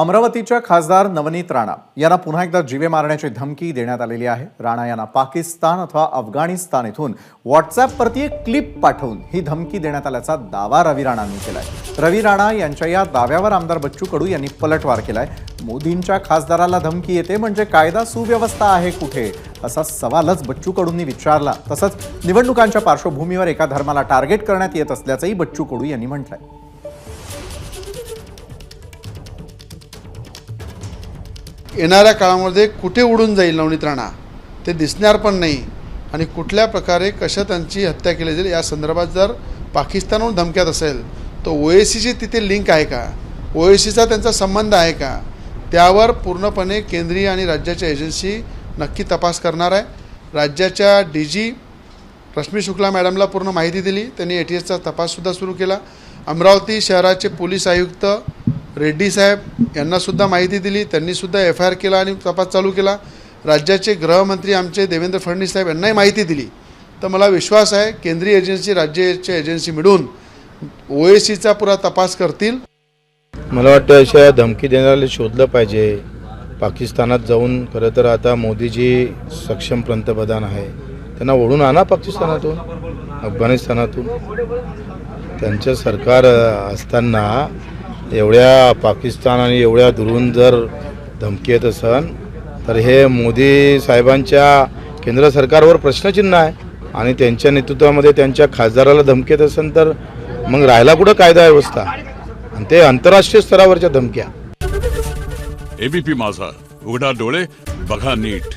अमरावतीच्या खासदार नवनीत राणा यांना पुन्हा एकदा जीवे मारण्याची धमकी देण्यात आलेली आहे. राणा यांना पाकिस्तान अथवा अफगाणिस्तान इथून व्हॉट्सॲपवरती एक क्लिप पाठवून ही धमकी देण्यात आल्याचा दावा रवी राणांनी केलाय. रवी राणा यांच्या या दाव्यावर आमदार बच्चू कडू यांनी पलटवार केलाय. मोदींच्या खासदाराला धमकी येते म्हणजे कायदा सुव्यवस्था आहे कुठे? असा सवालच बच्चू कडूंनी विचारला. तसंच निवडणुकांच्या पार्श्वभूमीवर एका धर्माला टार्गेट करण्यात येत असल्याचंही बच्चू कडू यांनी म्हटलंय. येणाऱ्या काळामध्ये कुठे उडून जाईल नवनीत राणा? ते दिसणार पण नाही. आणि कुठल्या प्रकारे कशा त्यांची हत्या केली जाईल या संदर्भात जर पाकिस्तानहून धमक्यात असेल तर ओ ए सीची तिथे लिंक आहे का? ओ ए सीचा त्यांचा संबंध आहे का? त्यावर पूर्णपणे केंद्रीय आणि राज्याच्या एजन्सी नक्की तपास करणार आहे. राज्याच्या डी जी रश्मी शुक्ला मॅडमला पूर्ण माहिती दिली. त्यांनी ए टी एसचा तपाससुद्धा सुरू केला. अमरावती शहराचे पोलीस आयुक्त रेड्डी साहेब यांनासुद्धा माहिती दिली त्यांनीसुद्धा एफ आय आर केला आणि तपास चालू केला. राज्याचे गृहमंत्री आमचे देवेंद्र फडणवीस साहेब यांनाही माहिती दिली. तर मला विश्वास आहे केंद्रीय एजन्सी राज्याच्या एजन्सी मिळून ओ ए सीचा पुरा तपास करतील. मला वाटतं अशा धमकी देणाऱ्याला शोधलं पाहिजे. पाकिस्तानात जाऊन खरं तर आता मोदीजी सक्षम पंतप्रधान आहे. त्यांना ओढून आणा पाकिस्तानातून अफगाणिस्तानातून. त्यांचं सरकार असताना एवढ्या पाकिस्तान आणि एवढ्या दुरून जर धमकी येत असन तर हे मोदी साहेबांच्या केंद्र सरकारवर प्रश्नचिन्ह आहे आणि त्यांच्या नेतृत्वामध्ये त्यांच्या खासदाराला धमकी येत असेल तर मग राहायला कुठं कायदा व्यवस्था? आणि ते आंतरराष्ट्रीय स्तरावरच्या धमक्या. एबीपी माझा. उघडा डोळे बघा नीट.